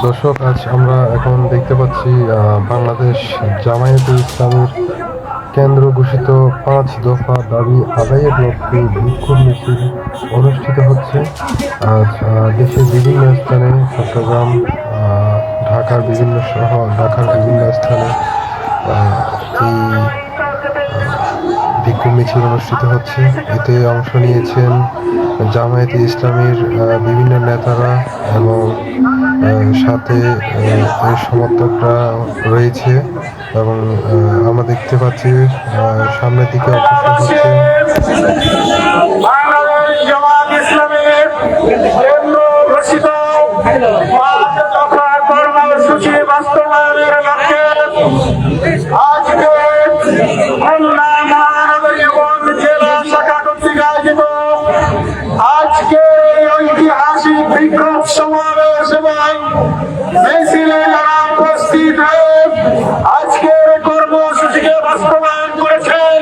দর্শক, আজ আমরা এখন দেখতে পাচ্ছি বাংলাদেশ জামায়াতে ইসলামের কেন্দ্র ঘোষিত পাঁচ দফা দাবি আদায়ের লক্ষ্যে বিক্ষোভ মিছিল অনুষ্ঠিত হচ্ছে। আজ দেশের বিভিন্ন স্থানে চট্টগ্রাম ঢাকার বিভিন্ন শহর, ঢাকার বিভিন্ন স্থানে এই মিছিল অনুষ্ঠিত হচ্ছে। এতে অংশ নিয়েছেন জামায়াতে ইসলামের বিভিন্ন নেতারা এবং সাথে এর সমর্থকরা রয়েছে এবং আমরা দেখতে পাচ্ছি সামনের দিকে অগ্রসর হচ্ছে। বাংলাদেশ জামাত ঐতিহাসিক বিক্ষোভ সমাবেশ এবং মিছিলে যারা উপস্থিত হয়ে আজকের কর্মসূচিকে বাস্তবায়ন করেছেন,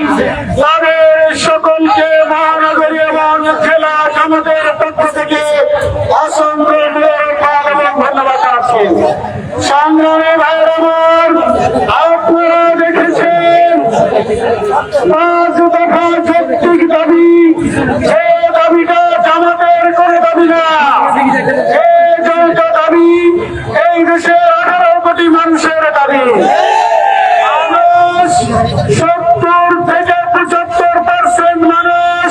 তাদের সকলকে মহানগরী এবং জেলা সমাজের পক্ষ থেকে অসংখ্য ধন্যবাদ জানাচ্ছি। সংগ্রামী ভাইয়ের আপনারা দেখেছেন, পাঁচ দফা জামাতের কোনো দাবি না। এই যৌথ দাবি, এই দেশের আঠারো কোটি মানুষের দাবি। সত্তর থেকে পঁচাত্তর পার্সেন্ট মানুষ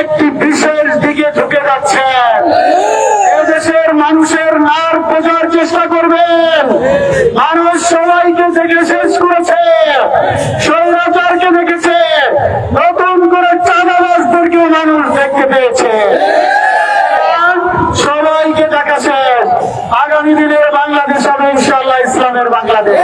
একটি বিশেষ দিকে ঢুকে যাচ্ছেন এদেশের মানুষের নার বোঝার চেষ্টা করবেন। মানুষ সবাইকে দেখে শেষ করেছে। সৌরাচারকে দেখেছে। নতুন করে চাঁদাবাজদেরকেও মানুষ দেখতে পেয়েছে। সবাইকে দেখা শেষ। আগামী দিনের বাংলাদেশ হবে ইনশাল্লাহ ইসলামের বাংলাদেশ।